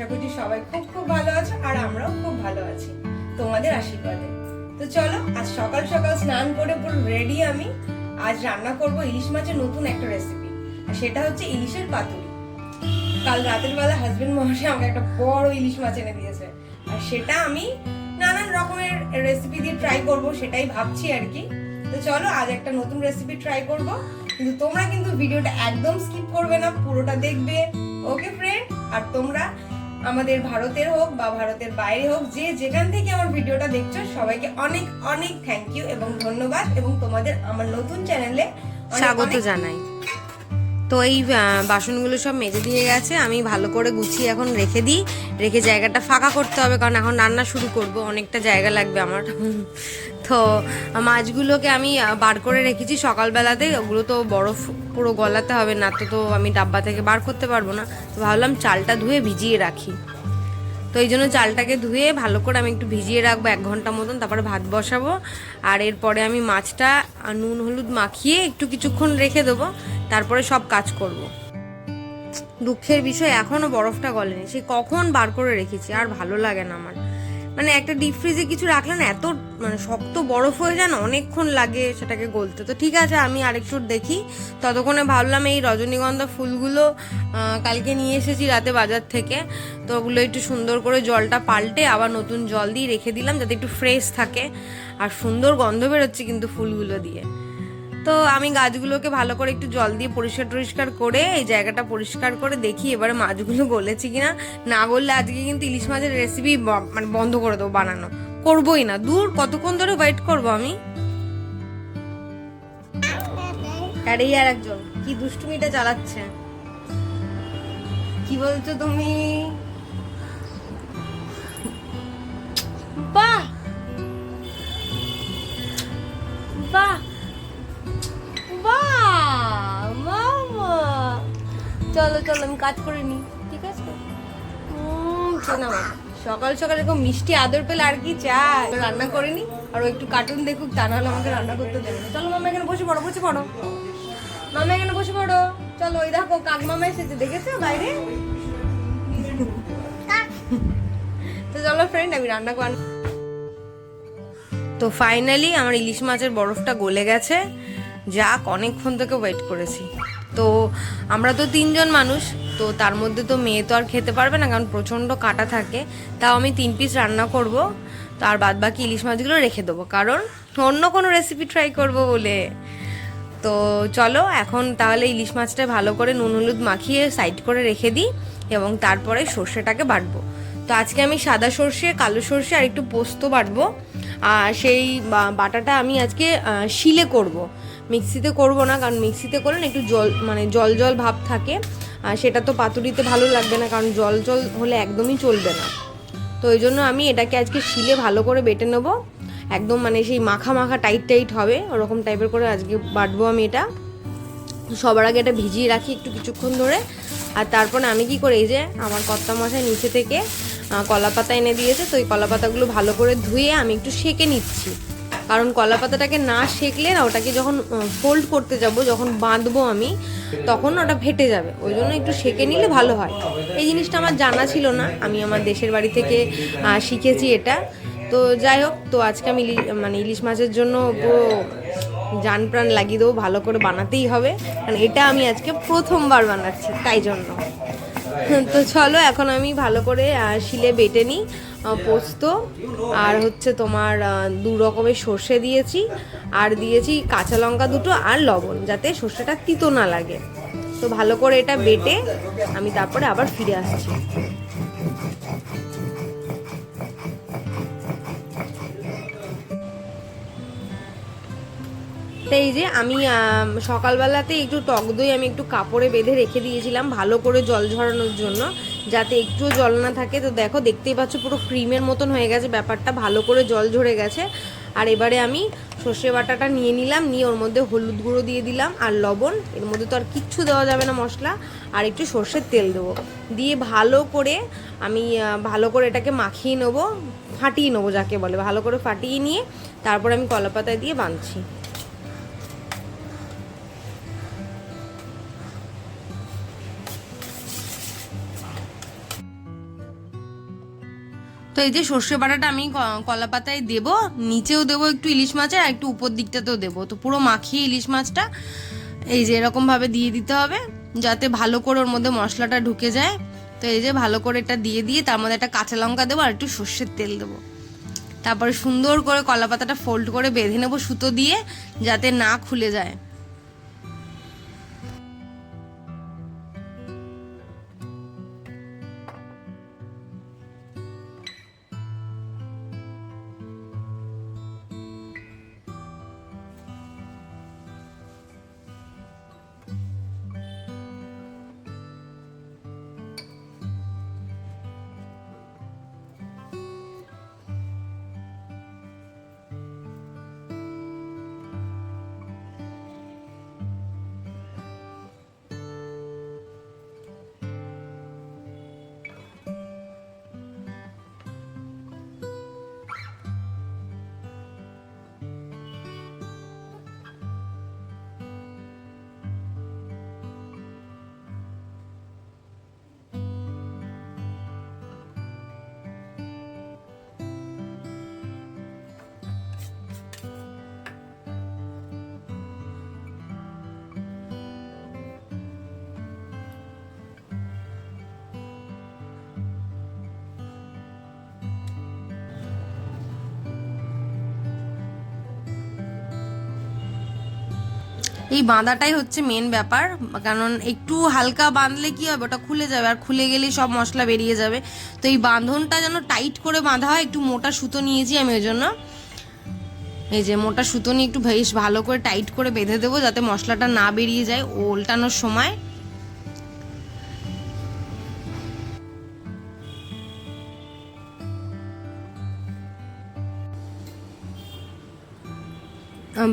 আশা করছি সবাই খুব খুব ভালো আছো আর আমরাও খুব ভালো আছি তোমাদের আশীর্বাদে। তো চলো, আজ সকাল সকাল স্নান করে পুরো রেডি আমি। আজ রান্না করব ইলিশ মাছের নতুন একটা রেসিপি আর সেটা হচ্ছে ইলিশের পাতুরি। কাল রাতের বেলা হাজবেন্ড মহাশয় আমাকে একটা বড় ইলিশ মাছ এনে দিয়েছে, আর সেটা আমি নানান রকমের রেসিপি দিয়ে ট্রাই করব, সেটাই ভাবছি আর কি। তো চলো, আজ একটা নতুন রেসিপি ট্রাই করব। কিন্তু তোমরা কিন্তু ভিডিওটা একদম স্কিপ করবে না, পুরোটা দেখবে। ওকে ফ্রেন্ড আর তোমরা আমাদের ভারতের হোক বা ভারতের বাইরে হোক যে যেখান থেকে আমার ভিডিওটা দেখছ সবাইকে অনেক অনেক থ্যাংক ইউ এবং ধন্যবাদ এবং তোমাদের আমার নতুন চ্যানেলে স্বাগত জানাই। তো এই বাসনগুলো সব মেজে দিয়ে গেছে। আমি ভালো করে গুছিয়ে এখন রেখে দিই। রেখে জায়গাটা ফাঁকা করতে হবে, কারণ এখন রান্না শুরু করব, অনেকটা জায়গা লাগবে আমার। তো মাছগুলোকে আমি বার করে রেখেছি সকালবেলাতে। ওগুলো তো বরফ পুরো গলাতে হবে, না তো তো আমি ডাব্বা থেকে বার করতে পারব না। তো ভাবলাম চালটা ধুয়ে ভিজিয়ে রাখি। তো এই জন্য চালটাকে ধুয়ে ভালো করে আমি একটু ভিজিয়ে রাখব এক ঘণ্টা মতন, তারপরে ভাত বসাবো। আর এরপরে আমি মাছটা নুন, হলুদ মাখিয়ে একটু কিছুক্ষণ রেখে দেবো। তারপরে সব কাজ করব। দুঃখের বিষয় এখনও বরফটা গলেনি। সে কখন বার করে রেখেছি, আর ভালো লাগে না আমার। মানে একটা ডিপ ফ্রিজে কিছু রাখলে না এত মানে শক্ত বরফ হয়ে যায় না, অনেকক্ষণ লাগে সেটাকে গলতে। তো ঠিক আছে, আমি আরেকটু দেখি। ততক্ষণে ভাবলাম এই রজনীগন্ধা ফুলগুলো কালকে নিয়ে এসেছি রাতে বাজার থেকে। তো ওগুলো একটু সুন্দর করে জলটা পাল্টে আবার নতুন জল দিয়ে রেখে দিলাম, যাতে একটু ফ্রেশ থাকে। আর সুন্দর গন্ধ বেরোচ্ছে কিন্তু ফুলগুলো দিয়ে। তো আমি গাছগুলোকে ভালো করে একটু জল দিয়ে পরিষ্কার টরিষ্কার করে এই জায়গাটা পরিষ্কার করে দেখি এবারে মাছগুলো গলেছে কিনা। না গললে আজকে কিন্তু ইলিশ মাছের রেসিপি মানে বন্ধ করে দেবো বানানো। করবোই না। দূর কতক্ষণ ধরে ওয়েট করব আমি? আর, এই আর একজন কি দুষ্টুমিটা চালাচ্ছে। কি বলছো তুমি? বাহ! বাহ! চলো আমি কাজ করে নি ঠিক আছে? শোনো সকাল সকাল এরকম মিষ্টি আদর পেলে আর কি চাই? রান্না করিনি আর একটু কার্টুন দেখুক, তা নাহলে আমাকে রান্না করতে দেবে চলো মামা এখানে বসে পড়ো বসে পড়ো। মামা এখানে বসে পড়ো। চলো, ওই দেখো, কাক মামা এসেছে, দেখেছ বাইরে? তো চলো ফ্রেন্ড আমি রান্না কর তো ফাইনালি আমার ইলিশ মাছের বরফটা গলে গেছে। যাক, অনেকক্ষণ থেকে ওয়েট করেছি। তো আমরা তো তিনজন মানুষ, তো তার মধ্যে তো মেয়ে তো আর খেতে পারবে না, কারণ প্রচণ্ড কাটা থাকে। তাও আমি তিন পিস রান্না করব, তার বাদ বাকি ইলিশ মাছগুলো রেখে দেবো, কারণ অন্য কোনো রেসিপি ট্রাই করব বলে। তো চলো, এখন তাহলে ইলিশ মাছটা ভালো করে নুন হলুদ মাখিয়ে সাইড করে রেখে দিই, এবং তারপরে সর্ষেটাকে বাটবো। তো আজকে আমি সাদা সর্ষে, কালো সর্ষে আর একটু পোস্ত বাটবো, আর সেই বাটাটা আমি আজকে শিলে করব। মিক্সিতে করব না, কারণ মিক্সিতে করলে না একটু জল মানে জল জল ভাব থাকে। আর সেটা তো পাতুরিতে ভালো লাগবে না, কারণ জল জল হলে একদমই চলবে না। তো ওই জন্য আমি এটাকে আজকে শিলে ভালো করে বেটে নেব। একদম মানে সেই মাখা মাখা টাইট টাইট হবে, ওরকম টাইপের করে আজকে বাটবো আমি এটা। সবার আগে এটা ভিজিয়ে রাখি একটু কিছুক্ষণ ধরে। আর তারপরে আমি কি করি, এই যে আমার কর্তা মশাই নিচে থেকে কলা পাতা এনে দিয়েছে, তো এই কলা পাতাগুলো ভালো করে ধুয়ে আমি একটু সেকে নিচ্ছি। কারণ কলা পাতাটাকে না সেকলে না ওটাকে যখন ফোল্ড করতে যাব, যখন বাঁধবো আমি, তখন ওটা ফেটে যাবে। ওই জন্য একটু সেকে নিলে ভালো হয়। এই জিনিসটা আমার জানা ছিল না। আমি আমার দেশের বাড়ি থেকে শিখেছি এটা। তো যাই হোক, তো আজকে আমি মানে ইলিশ মাছের জন্য পুরো জান প্রাণ লাগিয়ে দেবো, ভালো করে বানাতেই হবে। কারণ এটা আমি আজকে প্রথমবার বানাচ্ছি, তাই জন্য। তো চলো, এখন আমি ভালো করে শিলে বেটে নিই। পোস্ত, আর হচ্ছে তোমার দু রকমের সর্ষে দিয়েছি, আর দিয়েছি কাঁচা লঙ্কা দুটো আর লবণ, যাতে সর্ষেটা তিতো না লাগে। তো ভালো করে এটা বেটে আমি তারপরে আবার ফিরে আসছি। তো এই যে আমি সকালবেলাতে একটু টক দই আমি একটু কাপড়ে বেঁধে রেখে দিয়েছিলাম ভালো করে জল ঝরানোর জন্য, যাতে একটুও জল না থাকে। তো দেখো, দেখতেই পাচ্ছ পুরো ক্রিমের মতন হয়ে গেছে, ব্যাপারটা ভালো করে জল ঝরে গেছে। আর এবারে আমি সর্ষে বাটাটা নিয়ে নিলাম, নিয়ে ওর মধ্যে হলুদ গুঁড়ো দিয়ে দিলাম আর লবণ। এর মধ্যে তো আর কিচ্ছু দেওয়া যাবে না মশলা, আর একটু সর্ষের তেল দেবো। দিয়ে ভালো করে আমি ভালো করে এটাকে মাখিয়ে নেব, ফাটিয়ে নেব যাকে বলে, ভালো করে ফাটিয়ে নিয়ে তারপর আমি কলাপাতায় দিয়ে বাঁধছি। এই যে সর্ষে বাটাটা আমি কলা পাতায় দেব, নিচেও দেবো একটু ইলিশ মাছের আর একটু উপর দিকটাতেও দেবো। তো পুরো মাখিয়ে ইলিশ মাছটা এই যে এরকম ভাবে দিয়ে দিতে হবে, যাতে ভালো করে ওর মধ্যে মশলাটা ঢুকে যায়। তো এই যে ভালো করে এটা দিয়ে দিয়ে তার মধ্যে একটা কাঁচা লঙ্কা দেবো আর একটু সর্ষের তেল দেবো। তারপরে সুন্দর করে কলা পাতাটা ফোল্ড করে বেঁধে নেব সুতো দিয়ে, যাতে না খুলে যায়। এই বাঁধাটাই হচ্ছে মেন ব্যাপার। কারণ একটু হালকা বাঁধলে কি হবে? ওটা খুলে যাবে। আর খুলে গেলে সব মশলা বেরিয়ে যাবে। তো এই বাঁধনটা যেন টাইট করে বাঁধা হয়, একটু মোটা সুতো নিয়েছি আমি ওই জন্য। এই যে মোটা সুতো নিয়ে একটু বেশ ভালো করে টাইট করে বেঁধে দেবো, যাতে মশলাটা না বেরিয়ে যায় ওল্টানোর সময়।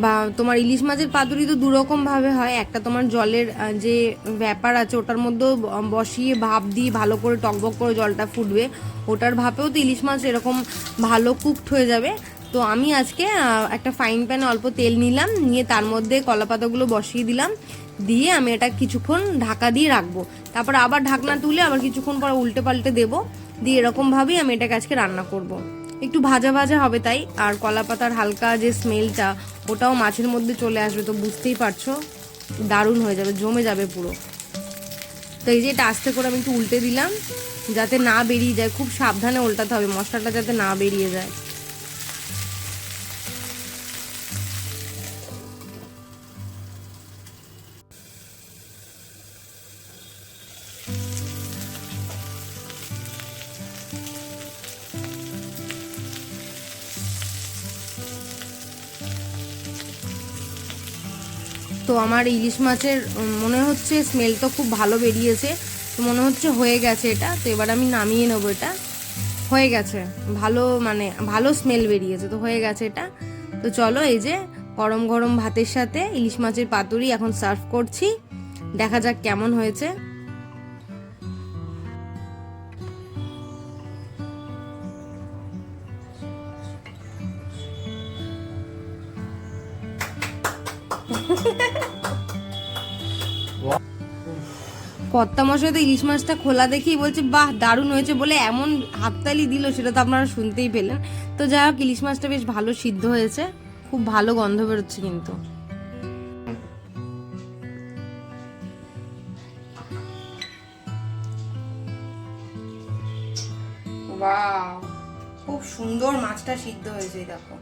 বা তোমার ইলিশ মাছের পাতুরি তো দুরকম ভাবে হয়। একটা তোমার জলের যে ব্যাপার আছে, ওটার মধ্যেও বসিয়ে ভাপ দিয়ে ভালো করে টকবক করে জলটা ফুটবে। ওটার ভাপেও তো ইলিশ মাছ এরকম ভালো কুকড হয়ে যাবে। তো আমি আজকে একটা ফ্রাইং প্যানে অল্প তেল নিলাম, নিয়ে তার মধ্যে কলা পাতাগুলো বসিয়ে দিলাম। দিয়ে আমি এটা কিছুক্ষণ ঢাকা দিয়ে রাখব। তারপর আবার ঢাকনা তুলে আবার কিছুক্ষণ পর উল্টে পাল্টে দেবো। দিয়ে এরকমভাবেই আমি এটাকে আজকে রান্না করব। একটু ভাজা ভাজা হবে তাই। আর কলা পাতার হালকা যে স্মেলটা ওটাও মাছের মধ্যে চলে আসবে, তো বুঝতেই পারছ? দারুণ হয়ে যাবে, জমে যাবে পুরো। তো এই যে এটা আস্তে করে আমি একটু উল্টে দিলাম, যাতে না বেরিয়ে যায়, খুব সাবধানে উল্টাতে হবে, মশলাটা যাতে না বেরিয়ে যায়। তো আমার ইলিশ মাছের মনে হচ্ছে স্মেল তো খুব ভালো বেরিয়েছে, তো মনে হচ্ছে হয়ে গেছে এটা। তো এবার আমি নামিয়ে নেব এটা। হয়ে গেছে। ভালো মানে ভালো স্মেল বেরিয়েছে, তো হয়ে গেছে এটা। তো চলো এই যে গরম গরম ভাতের সাথে ইলিশ মাছের পাতুরি এখন সার্ভ করছি। দেখা যাক কেমন হয়েছে। কর্তা মশাই তো ইলিশ মাছটা খোলা দেখেই বলছে, বাহ, দারুণ হয়েছে বলে এমন হাততালি দিল, সেটা তো আপনারা শুনতেই পেলেন। তো যাই হোক, ইলিশ মাছটা বেশ ভালো সিদ্ধ হয়েছে। খুব ভালো গন্ধ বেরোচ্ছে কিন্তু। খুব সুন্দর মাছটা সিদ্ধ হয়েছে দেখো।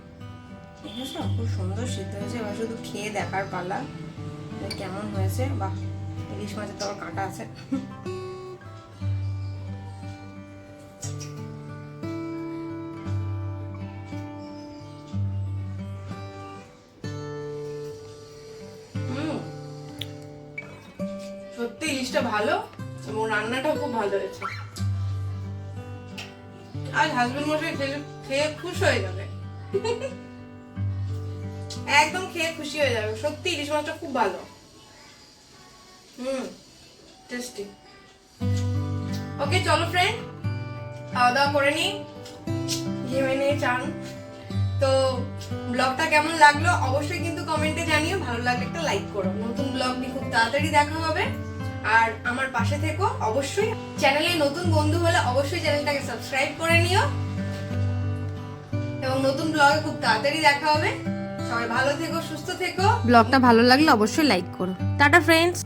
খুব সুন্দর সিদ্ধ হয়েছে, এবার শুধু খেয়ে দেখার পালা। কেমন হয়েছে? বাহ ইলিশ মাছের তো কাঁটা আছে। সত্যি ইলিশটা ভালো এবং রান্নাটাও খুব ভালো হয়েছে। আজ হাজবেন্ড মশাই খেলে খেয়ে খুশ হয়ে যাবে। একদম খেয়ে খুশি হয়ে যাবে। সত্যি ইলিশ মাছটা খুব ভালো। টেস্টি ওকে চলো ফ্রেন্ড খাওয়া দাওয়া করে নি ঘেমে নিয়ে চান। তো ব্লগটা কেমন লাগল অবশ্যই কিন্তু কমেন্টে জানিও। ভালো লাগলে একটা লাইক করো। নতুন ব্লগ নিয়ে খুব তাড়াতাড়ি দেখা হবে। আর আমার পাশে থেকো অবশ্যই। চ্যানেলে নতুন বন্ধু হলে অবশ্যই চ্যানেলটাকে সাবস্ক্রাইব করে নিও। এবং নতুন ব্লগে খুব তাড়াতাড়ি দেখা হবে। সবাই ভালো থেকো, সুস্থ থেকো। ব্লগটা ভালো লাগলে অবশ্যই লাইক করো। Tata friends